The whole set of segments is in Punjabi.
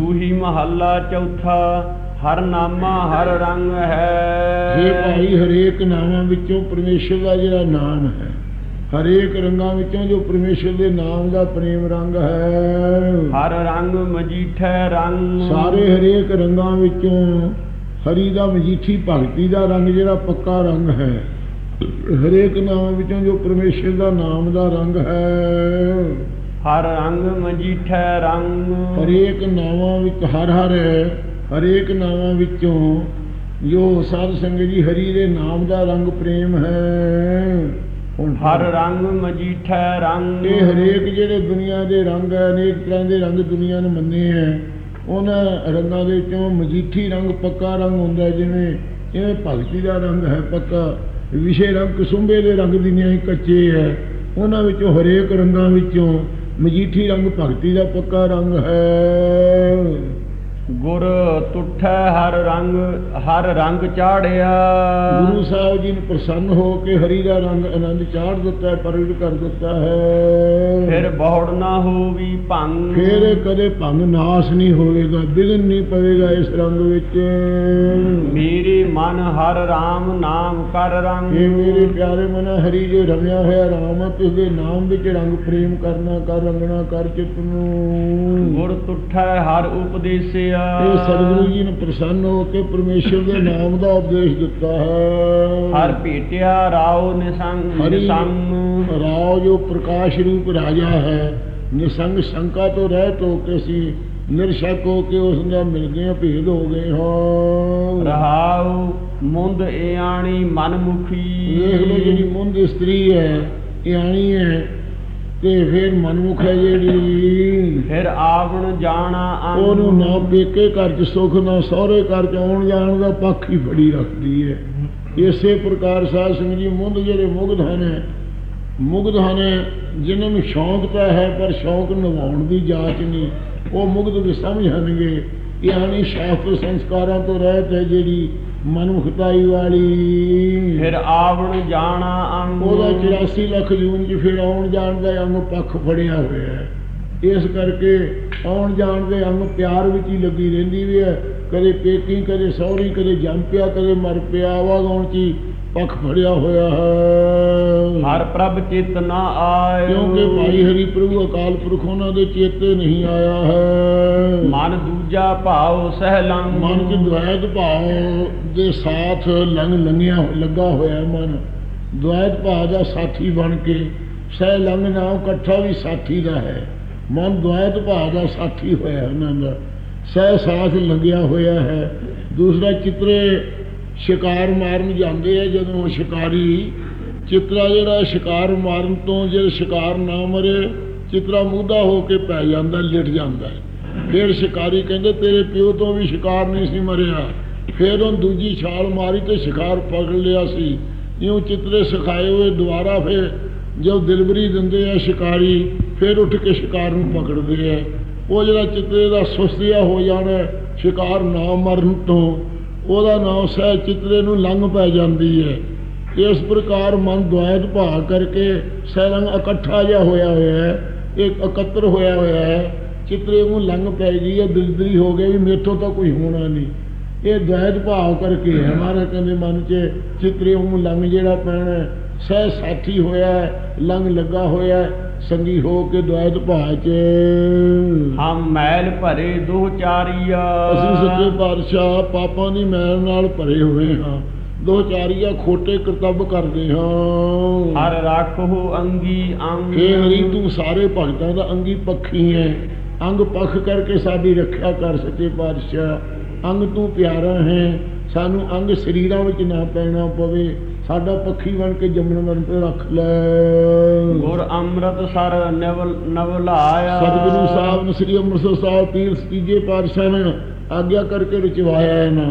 ਸੂਹੀ ਮਹੱਲਾ ਚੌਥਾ ਹਰ ਨਾਮਾ ਹਰ ਰੰਗ ਇਹ ਹੈ ਭਾਈ ਹਰੇਕ ਨਾਮਾਂ ਵਿੱਚੋਂ ਪਰਮੇਸ਼ਰ ਦਾ ਜਿਹੜਾ ਨਾਮ ਹੈ ਹਰੇਕ ਰੰਗਾਂ ਵਿੱਚੋਂ ਜੋ ਪਰਮੇਸ਼ਰ ਦੇ ਨਾਮ ਦਾ ਪ੍ਰੇਮ ਰੰਗ ਹੈ। ਹਰ ਰੰਗ ਮਜੀਠੈ ਰੰਗ। ਸਾਰੇ ਹਰੇਕ ਰੰਗਾਂ ਵਿੱਚੋਂ ਹਰੀ ਦਾ ਮਜੀਠੀ ਭਗਤੀ ਦਾ ਰੰਗ ਜਿਹੜਾ ਪੱਕਾ ਰੰਗ ਹੈ ਹਰੇਕ ਨਾਮ ਵਿੱਚੋਂ ਜੋ ਪਰਮੇਸ਼ਰ ਦਾ ਨਾਮ ਦਾ ਰੰਗ ਹੈ। ਹਰ ਰੰਗ ਮਜੀਠੈ ਰੰਗ। ਹਰੇਕ ਨਾਵਾਂ ਵਿੱਚ ਹਰ ਹਰ ਹਰੇਕ ਨਾਵਾਂ ਵਿੱਚੋਂ ਜੋ ਸਾਧ ਸੰਗਤ ਜੀ ਹਰੀ ਦੇ ਨਾਮ ਦਾ ਰੰਗ ਪ੍ਰੇਮ ਹੈ। ਹਰ ਰੰਗ ਮਜੀਠੈ ਰੰਗ। ਇਹ ਹਰੇਕ ਜਿਹੜੇ ਦੁਨੀਆ ਦੇ ਰੰਗ ਹੈ ਅਨੇਕ ਤਰ੍ਹਾਂ ਦੇ ਰੰਗ ਦੁਨੀਆ ਨੇ ਮੰਨੇ ਹੈ ਉਹਨਾਂ ਰੰਗਾਂ ਦੇ ਵਿੱਚੋਂ ਮਜੀਠੀ ਰੰਗ ਪੱਕਾ ਰੰਗ ਹੁੰਦਾ ਹੈ, ਜਿਵੇਂ ਜਿਵੇਂ ਭਗਤੀ ਦਾ ਰੰਗ ਹੈ ਪੱਕਾ ਵਿਸ਼ੇ ਰੰਗ ਕਸੁੰਬੇ ਦੇ ਰੰਗ ਦੀ ਨਿਆਈ ਕੱਚੇ ਹੈ ਉਹਨਾਂ ਵਿੱਚੋਂ ਹਰੇਕ ਰੰਗਾਂ ਵਿੱਚੋਂ ਮਜੀਠੀ ਰੰਗ ਭਗਤੀ ਦਾ ਪੱਕਾ ਰੰਗ ਹੈ। ਗੁਰ ਤੁਠੈ ਹਰ ਰੰਗ ਹਰ ਰੰਗ ਚਾੜਿਆ। ਗੁਰੂ ਸਾਹਿਬ ਜੀ ਨੇ ਪ੍ਰਸੰਨ ਹੋ ਕੇ ਹਰੀ ਦਾ ਰੰਗ ਆਨੰਦ ਚਾੜ ਦਿੱਤਾ ਪ੍ਰਗਟ ਕਰ ਦਿੱਤਾ ਹੈ। ਫਿਰ ਬਹੁੜ ਨਾ ਹੋਵੀ ਭੰਗ। ਫਿਰ ਕਦੇ ਭੰਗ ਨਾਸ ਨਹੀਂ ਹੋਵੇਗਾ ਵਿਗਨ ਨਹੀਂ ਪਵੇਗਾ ਇਸ ਰੰਗ ਵਿੱਚ। ਮੇਰੇ ਮਨ ਹਰ RAM ਨਾਮ ਕਰ ਰੰਗ। ਇਹ ਮੇਰੇ ਪਿਆਰੇ ਮਨ ਹਰੀ ਜੋ ਰਮਿਆ ਹੋਇਆ ਰਾਮ ਹੈ ਤੁਸ ਦੇ ਨਾਮ ਵਿੱਚ ਰੰਗ ਪ੍ਰੇਮ ਕਰਨਾ ਕਰ ਰੰਗਣਾ ਕਰ ਚਿਤ ਨੂੰ। ਗੁਰ ਤੁਠੈ ਹਰ ਉਪਦੇਸਿਆ। ਇਹ ਸਤਿਗੁਰੂ ਜੀ ਨੇ ਪ੍ਰਸੰਨ ਹੋ ਕੇ ਪਰਮੇਸ਼ਰ ਦੇ ਨਾਮ ਦਾ ਉਪਦੇਸ਼ ਦਿੱਤਾ ਹੈ। ਹਰ ਭੇਟਿਆ ਰਾਉ ਨਿਸੰਗ ਨਿਸੰਗ। ਰਾਓ ਜੋ ਪ੍ਰਕਾਸ਼ ਰੂਪ ਰਾਜਾ ਹੈ ਨਿਸੰਗ ਸ਼ੰਕਾ ਤੋਂ ਰਹਿਤ ਹੋ ਕੇ ਸੀ ਨਿਰਸ਼ਕ ਹੋ ਕੇ ਉਸ ਨਾਲ ਮਿਲ ਗਏ ਭੇਦ ਹੋ ਗਏ ਹਾਂ। ਰਹਾਉ ਮੁੰਦ ਏਆਣੀ ਮਨ ਮੁਖੀ ਵੇਖ ਲਓ ਜਿਹੜੀ ਮੁੰਦ ਇਸਤਰੀ ਹੈ ਇਹ ਆਣੀ ਹੈ ਤੇ ਫਿਰ ਮਨਮੁਖ ਹੈ ਜਿਹੜੀ। ਫਿਰ ਆਵਣ ਜਾਣਾ ਉਹਨੂੰ ਨਾ ਪੇਕੇ ਘਰ ਚ ਸੁੱਖ ਨਾ ਸਹੁਰੇ ਘਰ ਚ ਆਉਣ ਜਾਣ ਦਾ ਪੱਖ ਹੀ ਫੜੀ ਰੱਖਦੀ ਹੈ। ਇਸੇ ਪ੍ਰਕਾਰ ਸਾਧ ਸੰਗਤ ਜੀ ਮੁੰਦ ਜਿਹੜੇ ਮੁਗਧ ਹਨ ਮੁਗਧ ਹਨ ਜਿਨ੍ਹਾਂ ਨੂੰ ਸ਼ੌਂਕ ਤਾਂ ਹੈ ਪਰ ਸ਼ੌਂਕ ਨਿਭਾਉਣ ਦੀ ਜਾਚ ਨਹੀਂ। ਉਹ ਮੁਗਧ ਵੀ ਸਮਝਣਗੇ ਇਹ ਆਣੀ ਸ਼ਾਸਤਰ ਸੰਸਕਾਰਾਂ ਤੋਂ ਰਹਿਤ ਹੈ ਜਿਹੜੀ ਮਨਮੁਖਤਾਈ ਵਾਲੀ। ਫਿਰ ਆਵਣ ਜਾਣਾ ਅੰਗ। ਉਹਦਾ 84 ਲੱਖ ਜੂਨ ਚ ਫਿਰ ਆਉਣ ਜਾਣ ਦਾ ਅੰਗ ਪੱਖ ਫੜਿਆ ਹੋਇਆ ਹੈ। ਇਸ ਕਰਕੇ ਆਉਣ ਜਾਣ ਦੇ ਅੰਗ ਪਿਆਰ ਵਿੱਚ ਹੀ ਲੱਗੀ ਰਹਿੰਦੀ ਵੀ ਹੈ। ਕਦੇ ਪੇਕੀ ਕਦੇ ਸਹੁਰੀ ਕਦੇ ਜੰਮ ਪਿਆ ਕਦੇ ਮਰ ਪਿਆ ਆਵਾਗਾਉਣ ਚ ਹੀ ਪੱਖ ਫੜਿਆ ਹੋਇਆ ਹੈ। ਹਰ ਪ੍ਰਭ ਚਿਤ ਨਾ ਆਇਓ ਕਿਉਂਕਿ ਭਾਈ ਹਰੀ ਪ੍ਰਭੂ ਅਕਾਲ ਪੁਰਖ ਉਹਨਾਂ ਦੇ ਚੇਤੇ ਨਹੀਂ ਆਇਆ ਹੈ। ਮਨ ਦੂਜਾ ਭਾਉ ਸਹਿ ਲੰਗ ਮਨ ਚ ਦੁਆਇਤ ਭਾਵ ਦੇ ਸਾਥ ਲੰਘ ਲੰਘਿਆ ਲੱਗਾ ਹੋਇਆ ਮਨ। ਦੁਆਇਤ ਭਾਵ ਦਾ ਸਾਥੀ ਬਣ ਕੇ ਸਹਿ ਲੰਘ ਨਾਮ ਇਕੱਠਾ ਵੀ ਸਾਥੀ ਦਾ ਹੈ। ਮਨ ਦੁਆਇਤ ਭਾਵ ਦਾ ਸਾਥੀ ਹੋਇਆ ਉਹਨਾਂ ਦਾ। ਸਹਿ ਸਾਥ ਲੱਗਿਆ ਹੋਇਆ ਹੈ। ਦੂਸਰਾ ਚਿੱਤਰੇ ਸ਼ਿਕਾਰ ਮਾਰਨ ਜਾਂਦੇ ਆ ਜਦੋਂ ਉਹ ਸ਼ਿਕਾਰੀ, ਚਿੱਤਰਾ ਜਿਹੜਾ ਸ਼ਿਕਾਰ ਮਾਰਨ ਤੋਂ ਜੇ ਸ਼ਿਕਾਰ ਨਾ ਮਰੇ, ਚਿੱਤਰਾ ਮੁੱਦਾ ਹੋ ਕੇ ਪੈ ਜਾਂਦਾ, ਲਿਟ ਜਾਂਦਾ ਫਿਰ ਸ਼ਿਕਾਰੀ ਕਹਿੰਦੇ, ਤੇਰੇ ਪਿਓ ਤੋਂ ਵੀ ਸ਼ਿਕਾਰ ਨਹੀਂ ਸੀ ਮਰਿਆ। ਫਿਰ ਉਹ ਦੂਜੀ ਛਾਲ ਮਾਰੀ ਤੇ ਸ਼ਿਕਾਰ ਪਕੜ ਲਿਆ ਸੀ। ਇਉਂ ਚਿੱਤਰੇ ਸਿਖਾਏ ਹੋਏ ਦੁਬਾਰਾ ਫਿਰ ਜਦ ਦਿਲਬਰੀ ਦਿੰਦੇ ਆ ਸ਼ਿਕਾਰੀ, ਫਿਰ ਉੱਠ ਕੇ ਸ਼ਿਕਾਰ ਨੂੰ ਪਕੜਦੇ ਆ। ਉਹ ਜਿਹੜਾ ਚਿੱਤਰੇ ਦਾ ਸੁਸਤੀਆ ਹੋ ਜਾਣਾ ਸ਼ਿਕਾਰ ਨਾ ਮਰਨ ਤੋਂ ਉਹਦਾ ਨਾਮ ਸਹਿ ਚਿੱਤਰੇ ਨੂੰ ਲੰਘ ਪੈ ਜਾਂਦੀ ਹੈ। ਇਸ ਪ੍ਰਕਾਰ ਮਨ ਦੁਆਇਤ ਭਾਅ ਕਰਕੇ ਸਹਿਰੰਗ ਇਕੱਠਾ ਜਿਹਾ ਹੋਇਆ ਹੋਇਆ ਹੈ ਇੱਕ ਇਕੱਤਰ ਹੋਇਆ ਹੋਇਆ ਹੈ। ਚਿੱਤਰੇ ਨੂੰ ਲੰਘ ਪੈ ਗਈ ਹੈ ਦਿਲਦਰੀ ਹੋ ਗਈ ਵੀ ਮੇਥੋਂ ਤਾਂ ਕੋਈ ਹੋਣਾ ਨਹੀਂ। ਇਹ ਦੁਆਇਤ ਭਾਵ ਕਰਕੇ ਹੈ ਮਹਾਰਾਜ ਕਹਿੰਦੇ ਮਨ 'ਚ ਚਿੱਤਰੇ ਨੂੰ ਲੰਘ ਜਿਹੜਾ ਪੈਣਾ ਸਹਿ ਸਾਥੀ ਹੋਇਆ ਹੈ, ਲੰਘ ਲੱਗਾ ਹੋਇਆ ਸੰਗੀ ਹੋ ਕੇ ਦੁਆਇਤ ਭਾਅ 'ਚ ਹਮ ਮੈਲ ਭਰੇ ਦੋ ਚਾਰੀਆ। ਅਸੀਂ ਸੱਚੇ ਪਾਤਸ਼ਾਹ ਪਾਪਾਂ ਦੀ ਮੈਲ ਨਾਲ ਭਰੇ ਹੋਏ ਹਾਂ। ਦੋ ਚਾਰੀਆ ਖੋਟੇ ਕਰਤੱਵ ਕਰਦੇ ਹਾਂ। ਹਰ ਰੱਖੋ ਅੰਗੀ ਅੰਗ। ਹੇ ਹਰੀ ਤੂੰ ਸਾਰੇ ਭਗਤਾਂ ਦਾ ਅੰਗੀ ਪੱਖੀ ਹੈ। ਅੰਗ ਪੱਖ ਕਰਕੇ ਸਾਡੀ ਰੱਖਿਆ ਕਰ ਸੱਚੇ ਪਾਤਸ਼ਾਹ। ਅੰਗ ਤੂੰ ਪਿਆਰਾ ਹੈ। ਸਾਨੂੰ ਅੰਗ ਸਰੀਰਾਂ ਵਿੱਚ ਨਾ ਪੈਣਾ ਪਵੇ। ਸਾਡਾ ਪੱਖੀ ਬਣ ਕੇ ਜੰਮਣ ਮਰਨ ਤੇ ਰੱਖ ਲੈ। ਗੁਰ ਅੰਮ੍ਰਿਤ ਸਰ ਨਵਲ ਨਵਲਾਇਆ। ਸਤਿਗੁਰੂ ਸਾਹਿਬ ਨੇ ਸ੍ਰੀ ਅੰਮ੍ਰਿਤਸਰ ਸਾਹਿਬ ਪੀਰ ਤੀਜੇ ਪਾਤਸ਼ਾਹ ਨੇ ਆਗਿਆ ਕਰਕੇ ਰਚਵਾਇਆ ਹੈ ਨਾ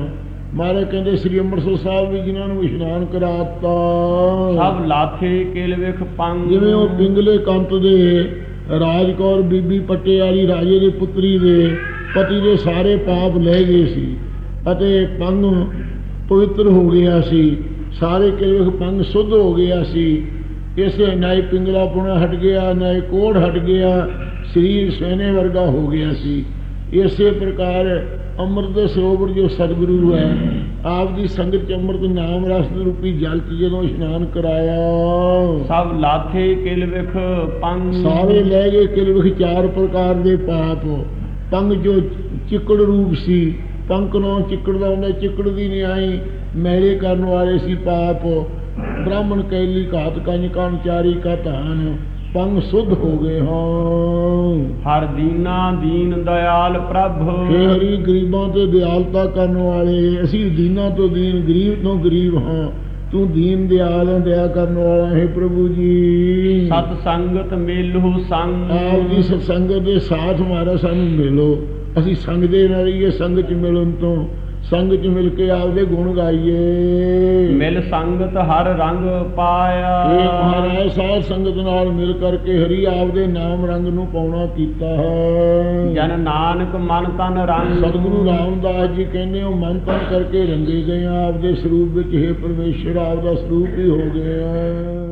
ਮਾਰੇ ਕਹਿੰਦੇ ਸ੍ਰੀ ਅੰਮ੍ਰਿਤਸਰ ਸਾਹਿਬ ਵੀ ਜਿਨ੍ਹਾਂ ਨੂੰ ਇਸ਼ਨਾਨ ਕਰਾਤਾ। ਸਭ ਲਾਥੇ ਕਿਲ ਵਿਖ ਪੰਗ। ਜਿਵੇਂ ਉਹ ਪਿੰਗਲੇ ਕੰਤ ਦੇ ਰਾਜਕੌਰ ਬੀਬੀ ਪੱਟੇ ਵਾਲੀ ਰਾਜੇ ਦੇ ਪੁੱਤਰੀ ਦੇ ਪਤੀ ਦੇ ਸਾਰੇ ਪਾਪ ਲੈ ਗਏ ਸੀ ਅਤੇ ਪੰਗ ਪਵਿੱਤਰ ਹੋ ਗਿਆ ਸੀ। ਸਾਰੇ ਕਿਲੇ ਪੰਗ ਸੁੱਧ ਹੋ ਗਿਆ ਸੀ। ਇਸੇ ਨਾਈ ਪਿੰਗਲਾ ਪੁਣਾ ਹਟ ਗਿਆ ਨਾਈ ਕੋੜ ਹਟ ਗਿਆ ਸਰੀਰ ਸੋਨੇ ਵਰਗਾ ਹੋ ਗਿਆ ਸੀ। ਇਸੇ ਪ੍ਰਕਾਰ ਅੰਮ੍ਰਿਤ ਦੇ ਸਰੋਵਰ ਜੋ ਸਤਿਗੁਰੂ ਹੈ ਆਪ ਦੀ ਸੰਗਤ ਚ ਅੰਮ੍ਰਿਤ ਨਾਮ ਰਸ ਰੂਪੀ ਜਲ ਚ ਜਦੋਂ ਇਸ਼ਨਾਨ ਕਰਾਇਆ। ਸਭ ਲਾਥੇ ਕਿਲ ਵਿਖ ਪੰਗ। ਸਾਰੇ ਲੈ ਗਏ ਕਿਲ ਵਿਖ ਚਾਰ ਪ੍ਰਕਾਰ ਦੇ ਪਾਪ। ਪੰਗ ਜੋ ਚਿੱਕੜ ਰੂਪ ਸੀ ਪੰਕ ਨੂੰ ਚਿੱਕੜ ਦਾ ਹੁੰਦਾ ਚਿੱਕੜ ਦੀ ਨਹੀਂ ਆਈ। ਮੈਲੇ ਕਰਨ ਵਾਲੇ ਸੀ ਪਾਪ। ਬ੍ਰਾਹਮਣ ਕੈਲੀ ਘਾਤ ਕੰਜ ਕਣ ਚਾਰੀ ਕਾ ਧਾਨ ਪੰਗ ਸੁਧ ਹੋ ਗਏ ਹਾਂ। ਹਰ ਦੀਨਾ ਦੀਨ ਦਇਆਲ ਪ੍ਰਭ। ਹੇ ਹਰੀ ਗਰੀਬਾਂ ਤੇ ਦਿਆਲਤਾ ਕਰਨ ਵਾਲੇ। ਅਸੀਂ ਦੀਨਾਂ ਤੋਂ ਦੀਨ ਗਰੀਬ ਤੋਂ ਗਰੀਬ ਹਾਂ। ਤੂੰ ਦੀਨ ਦਿਆਲ ਦਇਆ ਕਰਨ ਵਾਲਾ ਹੈ ਪ੍ਰਭੂ ਜੀ। ਸਤ ਸੰਗਤ ਮੇਲਹੁ ਸੰਗ। ਆਪ ਦੀ ਸਤਸੰਗਤ ਦੇ ਸਾਥ ਮਾਰਾ ਸਾਨੂੰ ਮਿਲੋ। ਅਸੀਂ ਸੰਗ ਦੇ ਨਾਲ ਰਹੀਏ ਸੰਗ ਚ ਮਿਲਣ ਤੋਂ ਸੰਗ ਚ ਮਿਲ ਕੇ ਆਪਦੇ ਗੁਣ ਗਾਈਏ। ਮਿਲ ਸੰਗਤ ਹਰ ਰੰਗ ਪਾਇਆ। ਇਹ ਮਹਾਰਾਜ ਸਾਧ ਸੰਗਤ ਨਾਲ ਮਿਲ ਕਰਕੇ ਹਰੀ ਆਪਦੇ ਨਾਮ ਰੰਗ ਨੂੰ ਪਾਉਣਾ ਕੀਤਾ ਹੈ। ਜਨ ਨਾਨਕ ਮਨ ਤਨ ਰੰਗ। ਸਤਿਗੁਰੂ ਰਾਮਦਾਸ ਜੀ ਕਹਿੰਦੇ ਹੋ ਮਨ ਤਨ ਕਰਕੇ ਰੰਗੇ ਗਏ ਆ, ਆਪਦੇ ਸਰੂਪ ਵਿੱਚ ਹੈ ਪਰਮੇਸ਼ਰ ਆਪਦਾ ਸਰੂਪ ਹੀ ਹੋ ਗਿਆ